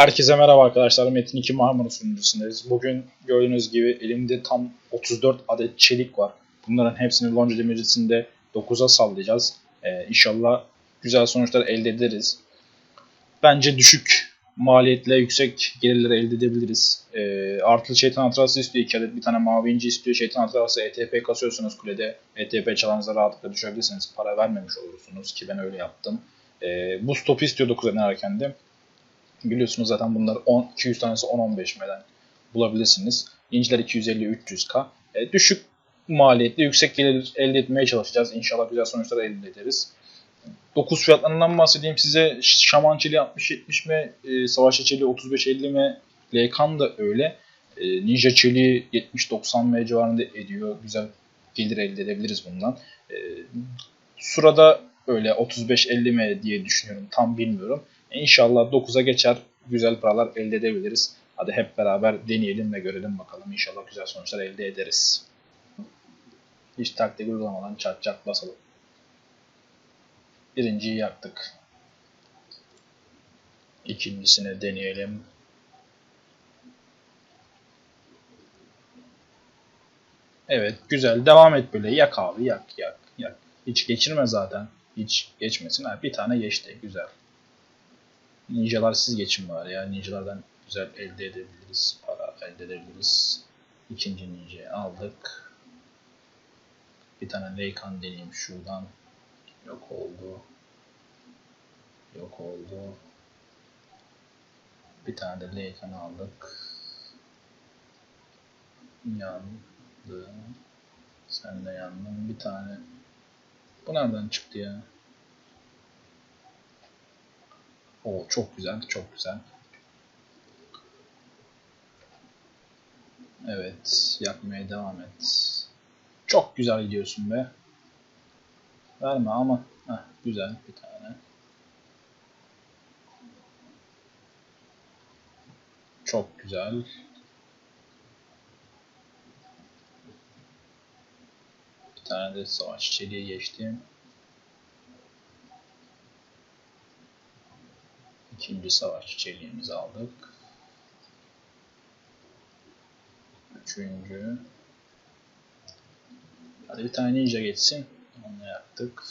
Herkese merhaba arkadaşlar. Metin 2 Marmara sunucusundayız. Bugün gördüğünüz gibi elimde tam 34 adet çelik var. Bunların hepsini Lonca Demircisi'nde 9'a sallayacağız. Ee, inşallah güzel sonuçlar elde ederiz. Bence düşük maliyetle yüksek gelirleri elde edebiliriz. Ee, artı şeytan hatırası istiyor 2 adet. Bir tane mavi inci istiyor. Şeytan hatırası ETP kasıyorsunuz kulede. ETP çalanıza rahatlıkla düşebilirsiniz. Para vermemiş olursunuz ki ben öyle yaptım. Ee, bu stopu istiyor 9'a denerken de. Biliyorsunuz zaten bunlar 10, 200 tanesi 10-15 meden bulabilirsiniz. İnciler 250-300k. E, düşük maliyetli yüksek gelir elde etmeye çalışacağız. İnşallah güzel sonuçlar elde ederiz. 9 fiyatlarından bahsedeyim size. Şaman çeliği 60-70 mi? E, Savaşçı çeliği 35-50 mi? Leykan da öyle. E, Ninja çeliği 70-90 m civarında ediyor. Güzel gelir elde edebiliriz bundan. E, Surada öyle 35-50 mi diye düşünüyorum. Tam bilmiyorum. İnşallah 9'a geçer. Güzel paralar elde edebiliriz. Hadi hep beraber deneyelim ve görelim bakalım. İnşallah güzel sonuçlar elde ederiz. Hiç taktik uygulamadan çat çat basalım. Birinciyi yaktık. İkincisini deneyelim. Evet güzel. Devam et böyle. Yak abi yak yak yak. Hiç geçirme zaten. Hiç geçmesin. Bir tane geçti. Güzel. Ninjalar siz geçin var ya. Ninjalardan güzel elde edebiliriz. Para elde edebiliriz. İkinci ninja'yı aldık. Bir tane Leykan deneyeyim şuradan. Yok oldu. Yok oldu. Bir tane de Leykan aldık. Yandı. Sen de yandın. Bir tane. Bu nereden çıktı ya? O çok güzel, çok güzel. Evet, yakmaya devam et. Çok güzel gidiyorsun be. Verme ama. Heh, güzel bir tane. Çok güzel. Bir tane de savaş çeliği geçtim. İkinci savaş çeliğimizi aldık. Üçüncü. Hadi bir tane ninja geçsin. Onu yaptık.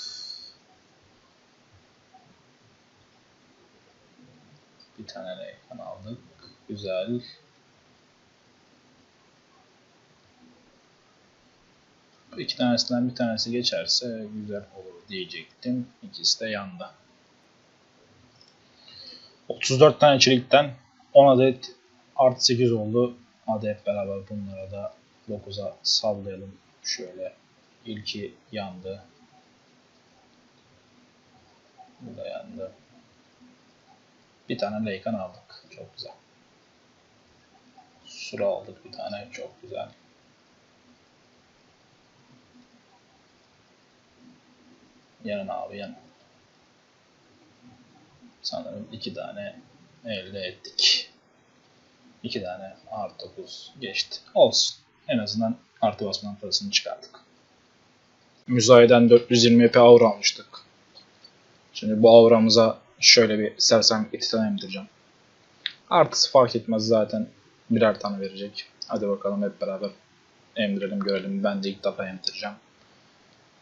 Bir tane reykan aldık. Güzel. İki tanesinden bir tanesi geçerse güzel olur diyecektim. İkisi de yanda. 34 tane çelikten 10 adet artı 8 oldu. Hadi hep beraber bunlara da 9'a sallayalım. Şöyle ilki yandı. Bu da yandı. Bir tane Leykan aldık. Çok güzel. Sura aldık bir tane. Çok güzel. Yanın abi yanın sanırım iki tane elde ettik. İki tane artı 9 geçti. Olsun. En azından artı basmanın parasını çıkardık. Müzayeden 420p aura almıştık. Şimdi bu auramıza şöyle bir sersem iki tane emdireceğim. Artısı fark etmez zaten birer tane verecek. Hadi bakalım hep beraber emdirelim görelim. Ben de ilk defa emdireceğim.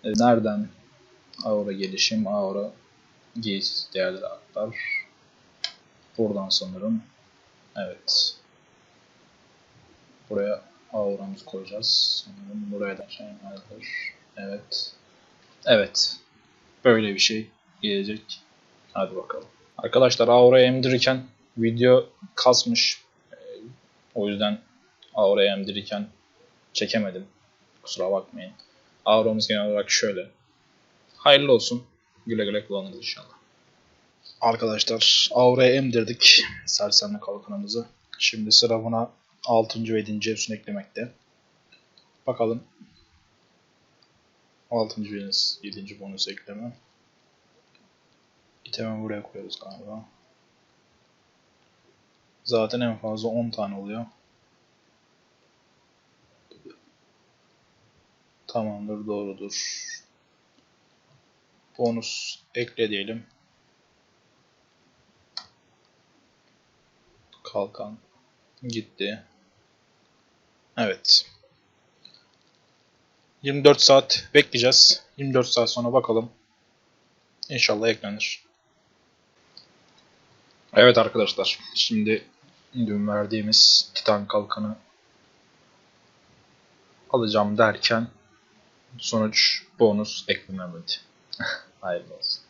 E, nereden aura gelişim, aura giysiz değerleri aktar. Buradan sanırım. Evet. Buraya auramızı koyacağız. Sanırım buraya da şey vardır. Evet. Evet. Böyle bir şey gelecek. Hadi bakalım. Arkadaşlar aura'yı emdirirken video kasmış. O yüzden aura'yı emdirirken çekemedim. Kusura bakmayın. Auramız genel olarak şöyle. Hayırlı olsun. Güle güle kullanırız inşallah. Arkadaşlar Aura'ya emdirdik sersemli kalkanımızı. Şimdi sıra buna 6. ve 7. efsun eklemekte. Bakalım. 6. ve 7. bonus ekleme. İtemi buraya koyarız galiba. Zaten en fazla 10 tane oluyor. Tamamdır doğrudur. Bonus ekle diyelim. Kalkan gitti. Evet. 24 saat bekleyeceğiz. 24 saat sonra bakalım. İnşallah eklenir. Evet arkadaşlar. Şimdi dün verdiğimiz Titan kalkanı alacağım derken sonuç bonus eklenemedi. Hayırlı olsun.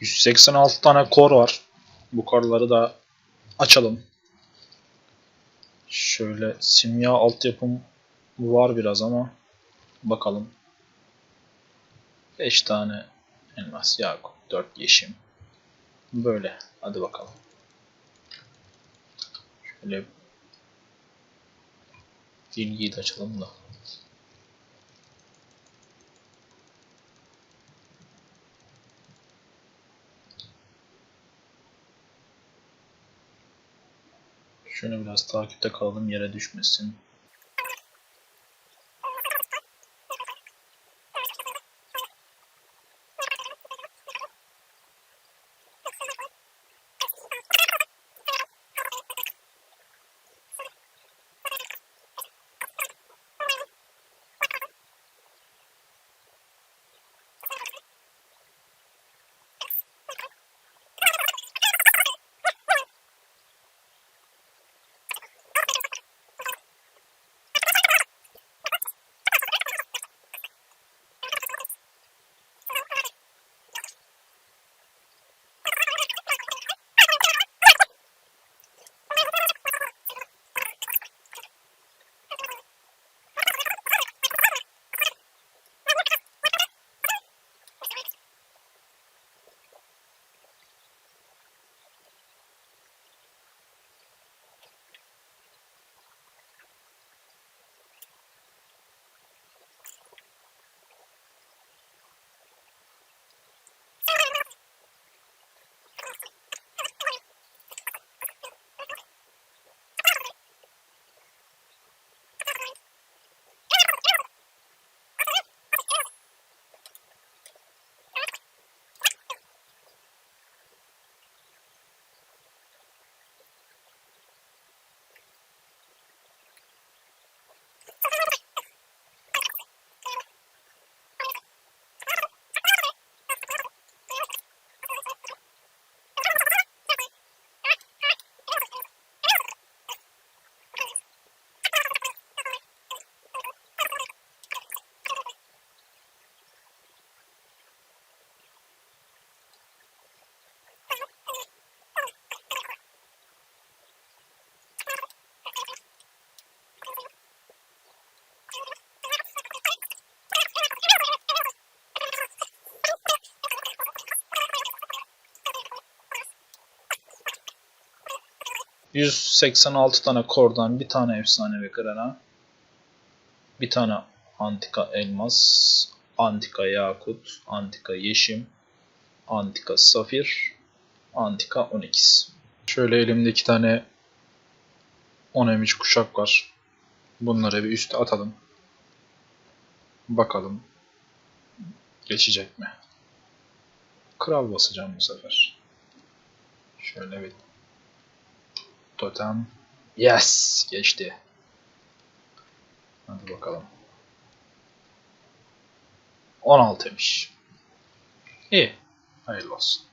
186 tane kor var. Bu korları da açalım. Şöyle simya altyapım var biraz ama bakalım. 5 tane elmas, yakut, 4 yeşim. Böyle. Hadi bakalım. Şöyle bilgiyi de açalım da. Şöyle biraz takipte kalalım yere düşmesin. ...186 tane kordan bir tane efsanevi grana... ...bir tane antika elmas... ...antika yakut, antika yeşim... ...antika safir... ...antika onyx. Şöyle elimde iki tane 10 emiş kuşak var. Bunları bir üste atalım. Bakalım geçecek mi? Kral basacağım bu sefer. Şöyle bir totem. Yes! Geçti. Hadi bakalım. 16'ymış. İyi. Hayırlı olsun.